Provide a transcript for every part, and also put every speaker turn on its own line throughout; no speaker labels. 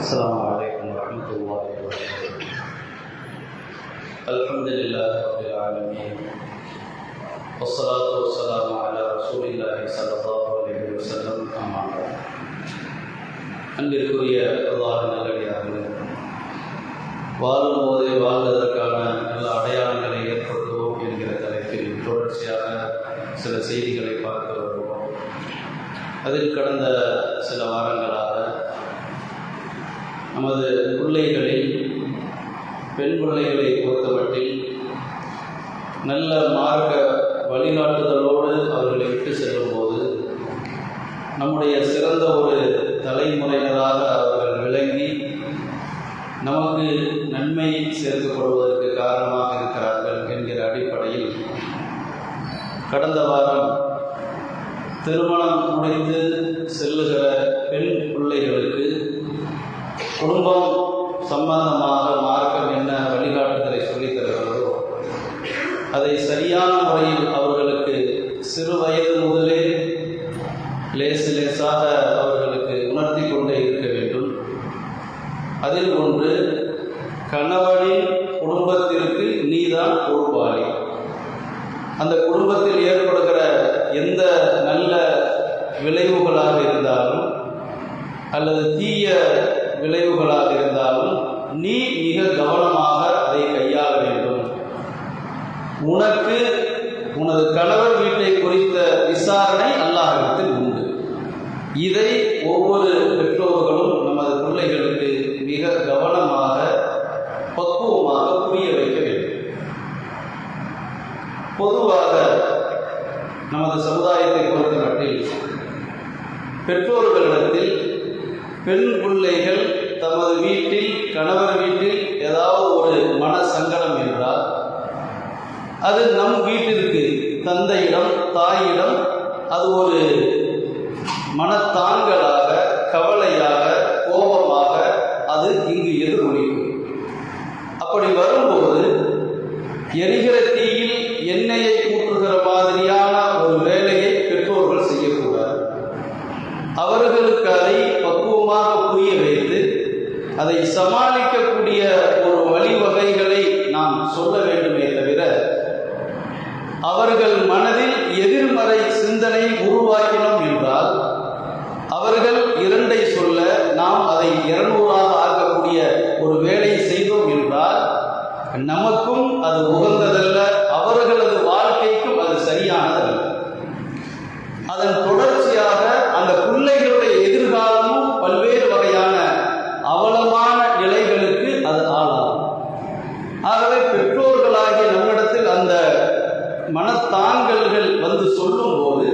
السلام عليكم ورحمة الله وبركاته الحمد لله رب العالمين والصلاة والسلام على رسول الله صلى الله عليه وسلم أما بعد அன்பிற்குரிய பிரதான நல்லடியார்கள் வாழும் போதே வாழ்வதற்கான நல்ல அடையாளங்களை ஏற்படுத்துவோம் என்கிற தலைப்பில் தொடர்ச்சியாக சில செய்திகளை பார்க்க வருவோம் அதில் கடந்த சில வாரங்களாக நமது பிள்ளைகளில் பெண் பிள்ளைகளை பொறுத்தமட்டில் நல்ல மார்க்க வழிகாட்டுதலோடு அவர்களை விட்டு செல்லும்போது நம்முடைய சிறந்த ஒரு தலைமுறையினராக அவர்கள் விளங்கி நமக்கு நன்மை சேர்க்கப்படுவதற்கு காரணமாக இருக்கிறார்கள் என்கிற அடிப்படையில் கடந்த வாரம் திருமணம் முடிந்து செல்லுகிற பெண் பிள்ளைகளுக்கு குடும்பம் சம்பந்தமாக மார்க்கம் என்ன வழிகாட்டுதலை சொல்லித் தருகிறதோ அதை சரியான முறையில் அவர்களுக்கு சிறு வயது முதலே லேசு லேசாக அவர்களுக்கு உணர்த்தி கொண்டே இருக்க வேண்டும். அதில் ஒன்று கணவனின் குடும்பத்திற்கு நீதான் பொறுப்பாளி. அந்த குடும்பத்தில் ஏற்படுகிற எந்த நல்ல விளைவுகளாக இருந்தாலும் அல்லது தீய விளைவுகளாக இருந்தாலும் நீ மிக கவனமாக அதை கையாள வேண்டும். உனக்கு உனது கணவர் வீட்டை குறித்த விசாரணை அல்லாஹிடத்தில் உண்டு. இதை ஒவ்வொரு பெற்றோர்களும் நமது பிள்ளைகளுக்கு மிக கவனமாக பக்குவமாக புரிய வைக்க வேண்டும். பொதுவாக நமது சமுதாயத்தை பொறுத்தமட்டில் பெற்றோர்களிடத்தில் பெண் பிள்ளைகள் தமது வீட்டில் கணவர் வீட்டில் ஏதாவது ஒரு மன சங்கடம் என்றால் அது நம் வீட்டிற்கு தந்தையிடம் தாயிடம் அது ஒரு மனத்தாங்கலாக வேண்டுமே தவிர அவர்கள் மனதில் எதிர்மறை சிந்தனை உருவாக்கினோம் என்றால் அவர்கள் இரண்டை சொல்ல நாம் அதை இருநூறாக ஆக்கக்கூடிய ஒரு வேலை செய்தோம் என்றால் நமக்கும் அது உகந்ததல்ல சொல்லும்போது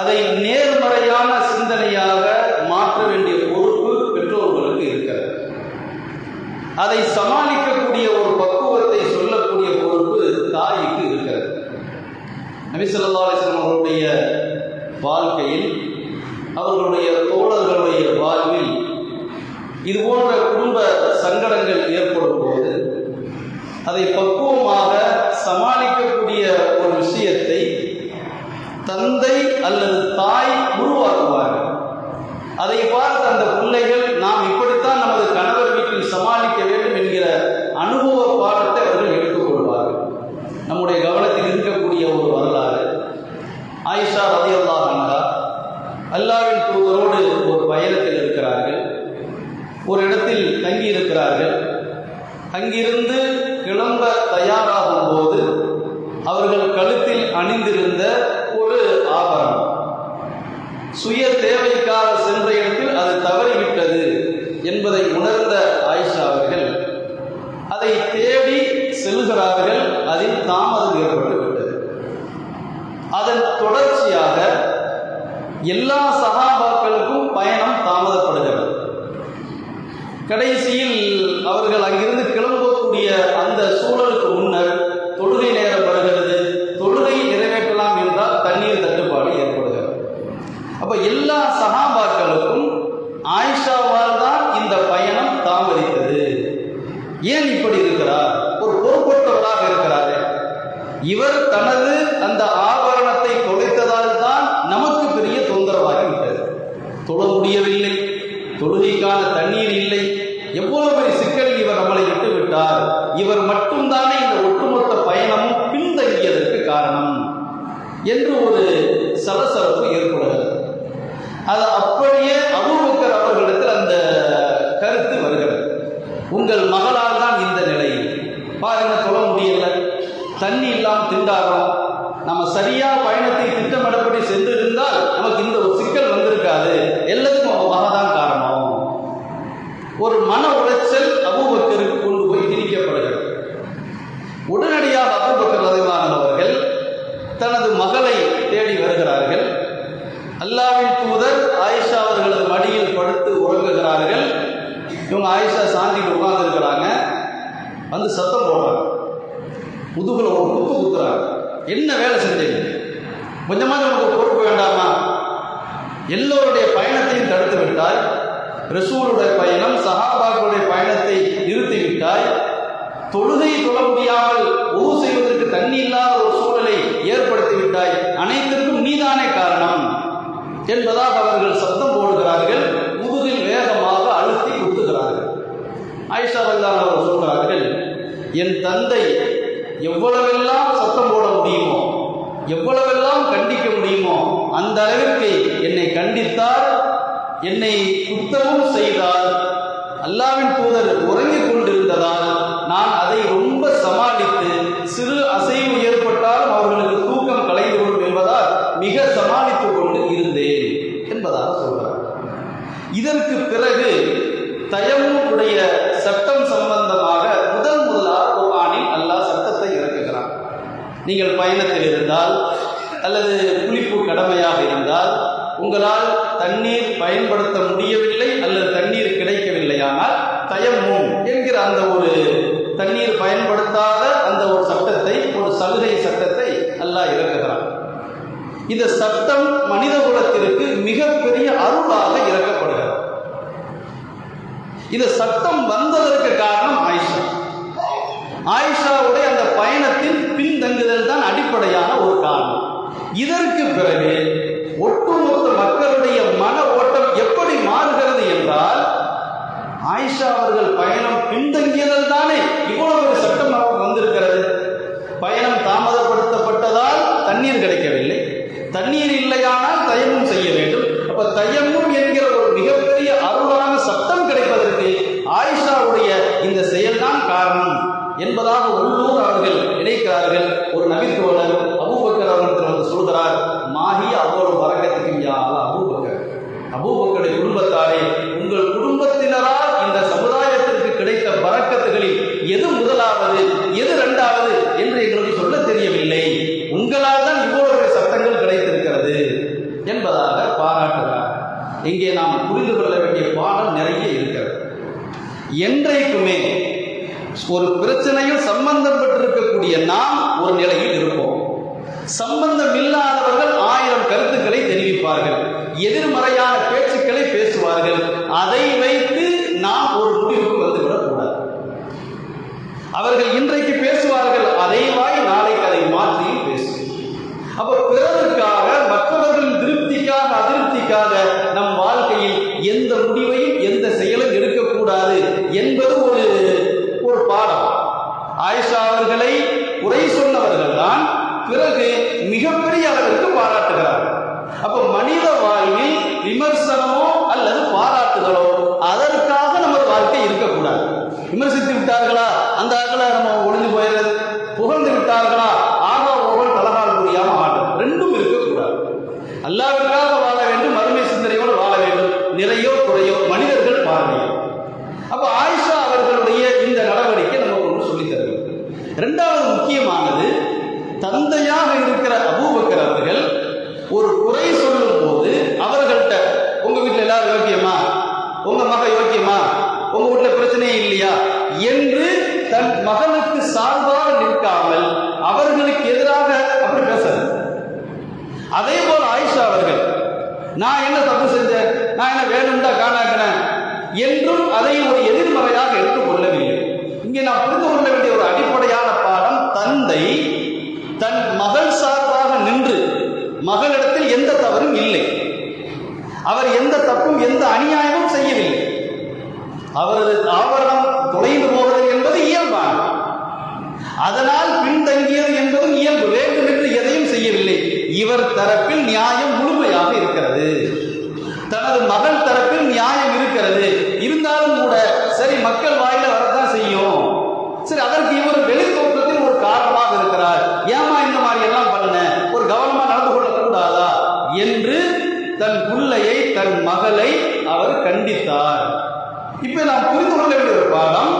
அதை நேர்மறையான சிந்தனையாக மாற்ற வேண்டிய பொறுப்பு பெற்றோர்களுக்கு இருக்கிறது. அதை சமாளிக்கக்கூடிய ஒரு பக்குவத்தை சொல்லக்கூடிய பொறுப்பு தாய்க்கு இருக்கிறது. நபிசல்லா அலிஸ்லாம் அவர்களுடைய வாழ்க்கையில் அவர்களுடைய தோழர்களுடைய வாழ்வில் இது போன்ற குடும்ப சங்கடங்கள் ஏற்படும் போது அதை பக்குவமாக சமாளிக்கக்கூடிய ஒரு விஷயத்தை தந்தை அல்லது தாய் உருவாக்குவார்கள். அதை பார்த்து அந்த பிள்ளைகள் நாம் இப்படித்தான் நமது கணவர் வீட்டில் சமாளிக்க வேண்டும் என்கிற அனுபவ பாடத்தை அவர்கள் எடுத்துக்கொள்வார்கள். நம்முடைய கவனத்தில் இருக்கக்கூடிய ஒரு வரலாறு. ஆயிஷா ரதி அல்லாஹா அல்லாவின் தூதரோடு ஒரு பயணத்தில் இருக்கிறார்கள். ஒரு இடத்தில் தங்கி இருக்கிறார்கள் அங்கிருந்து கிளம்ப தயாராகும் போது அவர்கள் கழுத்தில் அணிந்திருந்த சுய தேவைக்காக சென்ற இடத்தில் அது தவறிவிட்டது என்பதை உணர்ந்த ஆயிஷா அவர்கள் அதை தேடி செல்கிறார்கள் அதில் தாமதம் ஏற்பட்டுவிட்டது. அதன் தொடர்ச்சியாக எல்லா சகாபாக்களுக்கும் பயணம் தாமதப்படுகிறது. கடைசி எல்லா சகாபாக்கள் அல்லாவின் தூதர் ஆயிஷா அவர்களது மடியில் படுத்து உறங்குகிறார்கள். இவங்க ஆயிஷா சாந்திக்கு உட்கார்ந்து இருக்கிறாங்க வந்து சத்தம் போடுறாங்க. முதுகுல ஒரு குத்து குத்துறாங்க. என்ன வேலை செஞ்சீங்க கொஞ்சமாக நமக்கு பொறுப்பு வேண்டாமா? எல்லோருடைய பயணத்தையும் தடுத்து விட்டாய். ரசூலுடைய பயணம் சஹாபாக்களுடைய பயணத்தை நிறுத்திவிட்டாய் தொழுகை தொழ முடியாமல் ஊர் செய்வதற்கு தண்ணி இல்லாத ஒரு சூழலை ஏற்படுத்தி விட்டாய். அனைத்து என்பதாக அவர்கள் சத்தம் போடுகிறார்கள் முதுகில் வேகமாக அழுத்தி குத்துகிறார்கள். ஆயிஷா ரல்லான் அவர் சொல்கிறார்கள் என் தந்தை எவ்வளவெல்லாம் சத்தம் போட முடியுமோ எவ்வளவெல்லாம் கண்டிக்க முடியுமோ அந்த அளவிற்கு என்னை கண்டித்தார் என்னை குத்தவும் செய்தார். அல்லாவின் தூதர் உறங்கிக் கொண்டிருந்ததால் நான் அதை ரொம்ப சமாளித்து சிறு அசைவு ஏற்பட்டாலும் அவர்களுக்கு இதற்கு பிறகு தயவுடைய சட்டம் சம்பந்தமாக முதல் முதலாக குர்ஆனில் அல்லாஹ் சட்டத்தை இறக்குகிறான். நீங்கள் பயணத்தில் இருந்தால் அல்லது குளிப்பு கடமையாக இருந்தால் உங்களால் தண்ணீர் பயன்படுத்த முடியவில்லை அல்லது தண்ணீர் கிடைக்கவில்லையானால் தயமும் என்கிற அந்த ஒரு தண்ணீர் பயன்படுத்தாத அந்த ஒரு சட்டத்தை ஒரு சலுகை சட்டத்தை அல்லாஹ் இறக்குகிறான். இந்த சட்டம் மனித குலத்திற்கு மிகப்பெரிய அருளாக இறக்கப்படுகிறது. இந்த சட்டம் வந்ததற்கு காரணம் ஆயிஷா. ஆயிஷாவுடைய அந்த பயணத்தின் பின்தங்குதல் தான் அடிப்படையான ஒரு காரணம். இதற்கு பிறகு ஒட்டுமொத்த மக்களுடைய மன ஓட்டம் எப்படி மாறுகிறது என்றால் ஆயிஷா அவர்கள் பயணம் பின்தங்கியதல் தானே இவ்வளவு ஒரு சட்டம் வந்திருக்கிறது. பயணம் தாமதப்படுத்தப்பட்டதால் தண்ணீர் கிடைக்கவில்லை. தண்ணீர் இல்லையானால் தயமும் செய்ய வேண்டும். அப்ப தயமும் என்றைக்குமே ஒரு பிரச்சனையில் சம்பந்தம் பெற்றிருக்கக்கூடிய நாம் ஒரு நிலையில் இருப்போம். சம்பந்தம் இல்லாதவர்கள் ஆயிரம் கருத்துக்களை தெரிவிப்பார்கள். எதிர்மறையான பேச்சுக்களை பேசுவார்கள். அதை வைத்து நாம் ஒரு முடிவுக்கு வந்துவிடக் கூடாது அவர்கள் இன்றைக்கு பேசுவார்கள் அதை வாய் நாளைக்கு அதை மாற்றியும் பேசும் அப்ப பிறருக்காக மற்றவர்களின் திருப்திக்காக அதிருப்திக்காக நம் வாழ்க்கையில் எந்த முடிவையும் எந்த செயலும் எடுக்கக்கூடாது என்பது ஒரு ஒரு பாடம் ஆயிஷா அவர்களை குறை சொன்னவர்கள் தான் பிறகு மிகப்பெரிய அளவிற்கு பாராட்டுகிறார்கள் அப்ப மனித வாழ்வில் விமர்சனமோ அல்லது பாராட்டுகளோ அதற்காக நமது வாழ்க்கை இருக்கக்கூடாது விமர்சித்து விட்டார்களா அந்த ஆக்களை நம்ம ஒளிஞ்சு போயிடுறது புகழ்ந்து விட்டார்களா ஆகா ஓவல் தலகால் புரியாம ஆட்டம் ரெண்டும் இருக்கக்கூடாது அல்லாவிற்காக வாழ வேண்டும் மறுமை சிந்தனையோடு வாழ வேண்டும் நிறையோ குறையோ மனிதர்கள் பார்வையோ அப்ப ஆயிஷா அவர்களுடைய இந்த நடவடிக்கை நமக்கு ஒன்று சொல்லித் ரெண்டாவது இரண்டாவது முக்கியமானது தந்தையாக இருக்கிற அபூபக்கர் அவர்கள் ஒரு குறை இல்லை. அவர் எந்த தப்பும் எந்த அநியாயமும் செய்யவில்லை. அவரது ஆவரணம் தொலைந்து போவது என்பது இயல்பான. அதனால் பின்தங்கியது என்பதும் இயல்பு. வேண்டும் என்று எதையும் செய்யவில்லை. இவர் தரப்பில் நியாயம் முழுமையாக இருக்கிறது. தனது மகள் தரப்பில் நியாயம் தன் மகளை அவர் கண்டித்தார். இப்ப நாம் புரிந்து கொள்ள வேண்டிய ஒரு பாடம்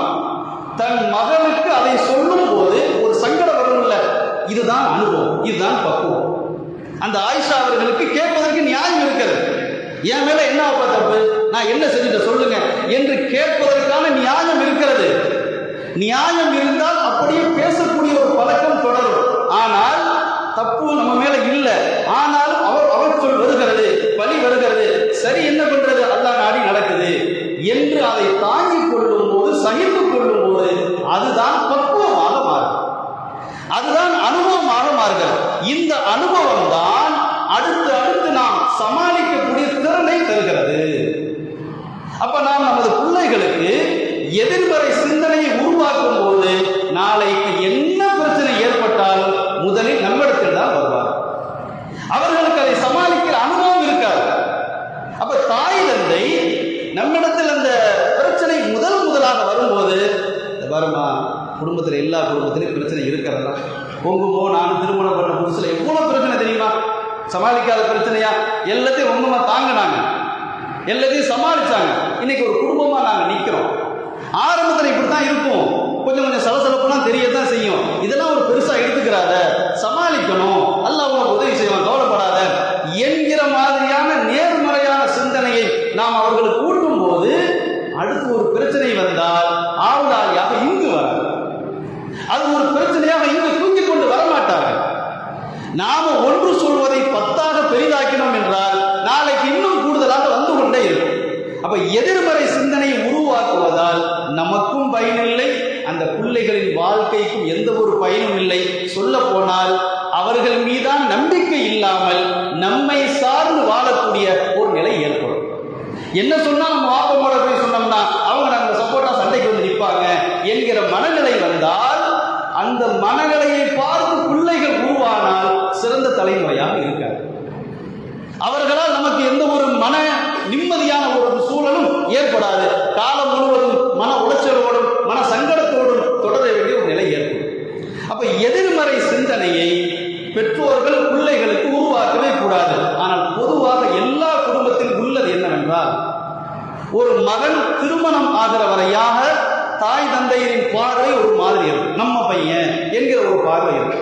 தன் மகனுக்கு அதை சொல்லும் போது ஒரு சங்கடம் வரும்ல இதுதான் அனுபவம் இதுதான் பக்குவம். அந்த ஆயிஷா அவர்களுக்கு கேட்பதற்கு நியாயம் இருக்கிறது. என் மேல என்ன அப்பா தப்பு? நான் என்ன செஞ்சுட்ட சொல்லுங்க என்று கேட்பதற்கான நியாயம் இருக்கிறது. நியாயம் இருந்தால் அப்படியே பேசக்கூடிய ஒரு பழக்கம் தொடரும். ஆனால் தப்பு நம்ம அதை தாங்கிக் கொள்ளும் போது சகித்துக் கொள்ளும் போது அதுதான் பக்குவமாக மாறும். அதுதான் அனுபவமாக மாறுகிறது. இந்த அனுபவம் தான் அடுத்து அடுத்து நாம் சமாளிக்கக்கூடிய திறனை தருகிறது. அப்ப நாம் நமது பிள்ளைகளுக்கு எதிர்மறை சிந்தனையை உருவாக்கும் போது நாளைக்கு எல்லா குடும்பத்திலையும் பிரச்சனை இருக்கிறதா? உங்குமோ நான் திருமணம் பண்ண புதுசுல எவ்வளவு பிரச்சனை தெரியுமா? சமாளிக்காத பிரச்சனையா? எல்லாத்தையும் உங்கம்மா தாங்கினாங்க. எல்லாத்தையும் சமாளிச்சாங்க. இன்னைக்கு ஒரு குடும்பமா நாங்க நிக்கிறோம். ஆரம்பத்தில் இப்படி தான் இருக்கும். கொஞ்சம் கொஞ்சம் சலசலப்புலாம் தெரியத்தான் செய்யும். இதெல்லாம் ஒரு பெருசா எடுத்துக்கிறாத. சமாளிக்கணும். அல்ல உனக்கு உதவி செய்வான். கவலைப்படாத. என்ன சொன்னா நம்ம வாப்பமோட போய் சொன்னோம்னா அவங்க நம்ம சப்போர்ட்டா சண்டைக்கு வந்து நிற்பாங்க என்கிற மனநிலை வந்தால் அந்த மனநிலையை பார்த்து பிள்ளைகள் உருவானால் சிறந்த தலைமுறையாக இருக்காது. அவர்களால் நமக்கு எந்த ஒரு மன நிம்மதியான ஒரு சூழலும் ஏற்படாது. காலம் முழுவதும் மன உளைச்சலோடும் மன சங்கடத்தோடும் தொடர வேண்டிய ஒரு நிலை ஏற்படும். அப்ப எதிர்மறை சிந்தனையை பெற்றோர்கள் பிள்ளைகளுக்கு உருவாக்கவே கூடாது ஆனால் பொதுவாக எல்லா குடும்பத்தில் உள்ளது என்னவென்றால் ஒரு மகன் திருமணம் ஆகிற வரையாக தாய் தந்தையரின் பார்வை ஒரு மாதிரி இருக்கும் நம்ம பையன் என்கிற ஒரு பார்வை இருக்கு.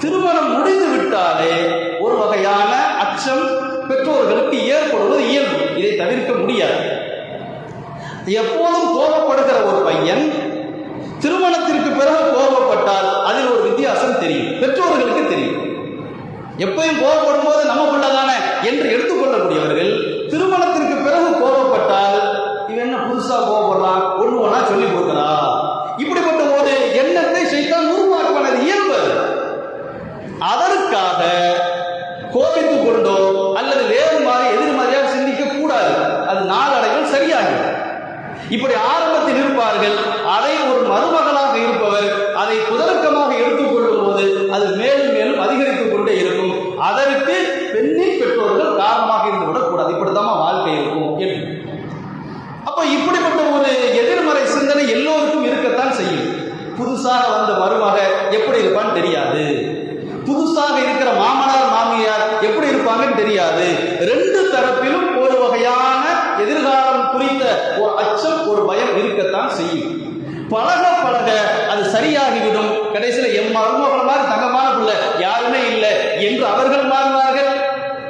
திருமணம் முடிந்து விட்டாலே ஒரு வகையான அச்சம் பெற்றோர்களுக்கு ஏற்படுவது இயல்பு. இதை தவிர்க்க முடியாது. எப்போதும் கோபப்படுகிற ஒரு பையன் திருமணத்திற்கு பிறகு கோபப்பட்டால் அதில் ஒரு வித்தியாசம் தெரியும். பெற்றோர்களுக்கு தெரியும். எப்பயும் கோபப்படும் போது நம்ம பிள்ளை தானே என்று எடுத்துக்கொள்ளக்கூடியவர்கள் திருமணத்திற்கு சிந்தனை எல்லோருக்கும் இருக்கத்தான் செய்யும். புதுசாக வந்த மருமக எப்படி இருப்பான்னு தெரியாது. புதுசாக இருக்கிற மாமனார் மாமியார் எப்படி இருப்பாங்கன்னு தெரியாது. ரெண்டு தரப்பிலும் ஒரு வகையான எதிர்காலம் குறித்த ஒரு அச்சம் ஒரு பயம் இருக்கத்தான் செய்யும். பழக பழக அது சரியாகிவிடும். கடைசியில என் மருமகள் மாதிரி தங்கமான பிள்ளை யாருமே இல்லை என்று அவர்கள் மாறுவார்கள்.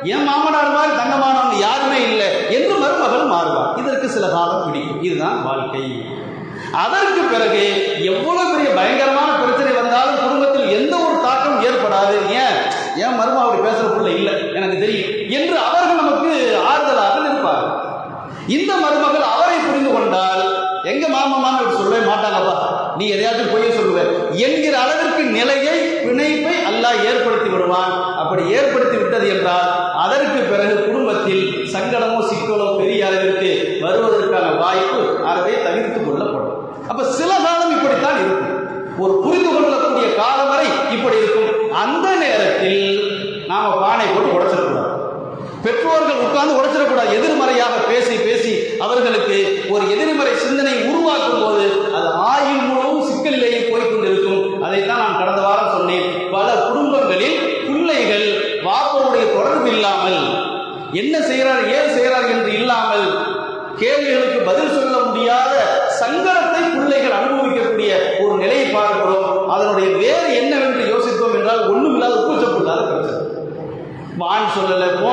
என் மாமனார் மாதிரி தங்கமானவங்க யாருமே இல்லை என்று மருமகள் மாறுவார். இதற்கு சில காலம் பிடிக்கும். இதுதான் வாழ்க்கை. அதற்கு பிறகு எவ்வளவு பெரிய பயங்கரமான பிரச்சனை வந்தாலும் குடும்பத்தில் எந்த ஒரு தாக்கம் ஏற்படாது. ஏன்? ஏன் மரும அவர் பேசுற பிள்ளை இல்லை? எனக்கு தெரியும். என்று அவர்கள் நமக்கு ஆறுதலாக நிற்பார் இந்த மருமகள் அவரை புரிந்து கொண்டால் எங்க மாமமான்னு சொல்லவே மாட்டாங்கப்பா. நீ எதையாச்சும் பொய் சொல்லுவ. என்கிற அளவிற்கு நிலையை பிணைப்பை அல்லாஹ் ஏற்படுத்தி விடுவான் அப்படி ஏற்படுத்தி விட்டது என்றால் அதற்கு பிறகு குடும்பத்தில் சங்கடமோ சிக்கலோ பெரிய அளவிற்கு வருவதற்கான வாய்ப்பு அறவே அவர்கள் உட்கார்ந்து உடைச்சிடக்கூடாது எதிர்மறையாக பேசி பேசி அவர்களுக்கு ஒரு எதிர்மறை சிந்தனை உருவாக்கும் போது அது ஆயுள் முழுவதும் சிக்கலிலேயே போய்கொண்டிருக்கும் அதைத்தான் நான் கடந்த வாரம் சொன்னேன். பல குடும்பங்களில் பிள்ளைகள் வாப்பருடைய தொடர்பு இல்லாமல் என்ன செய்கிறார் ஏன் செய்கிறார் என்று இல்லாமல் கேள்விகளுக்கு பதில் சொல்ல முடியாத சங்கடத்தை பிள்ளைகள் அனுபவிக்கக்கூடிய ஒரு நிலையை பார்க்கிறோம். அதனுடைய வேறு என்னவென்று யோசித்தோம் என்றால் ஒண்ணும் இல்லாத கூச்சப்படாத பிரச்சனை. வான் சொல்லலை போ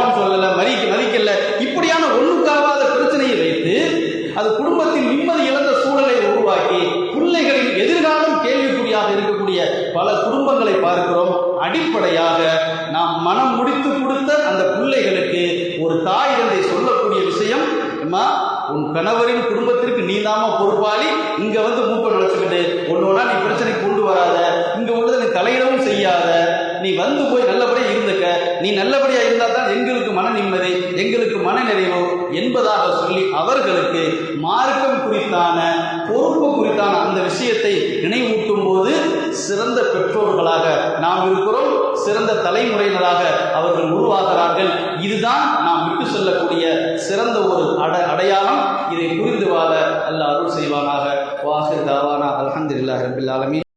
நீ வந்து போய் நல்லபடியாக இருந்துக்க. நீ நல்லபடியாக இருந்தால் தான் எங்களுக்கு மன நிம்மதி எங்களுக்கு மன நிறைவு என்பதாக சொல்லி அவர்களுக்கு மார்க்கம் குறித்தான பொறுப்பு குறித்தான அந்த விஷயத்தை நினைவூட்டும் போது சிறந்த பெற்றோர்களாக நாம் இருக்கிறோம். சிறந்த தலைமுறையினராக அவர்கள் உருவாகிறார்கள். இதுதான் நாம் விட்டு செல்லக்கூடிய சிறந்த ஒரு அட அடையாளம். இதை புரிந்து வாழ அல்ல அருள் செய்வானாக. வாஹிர் தாவானா. அல்ஹம்துலில்லாஹி ரபில் ஆலமி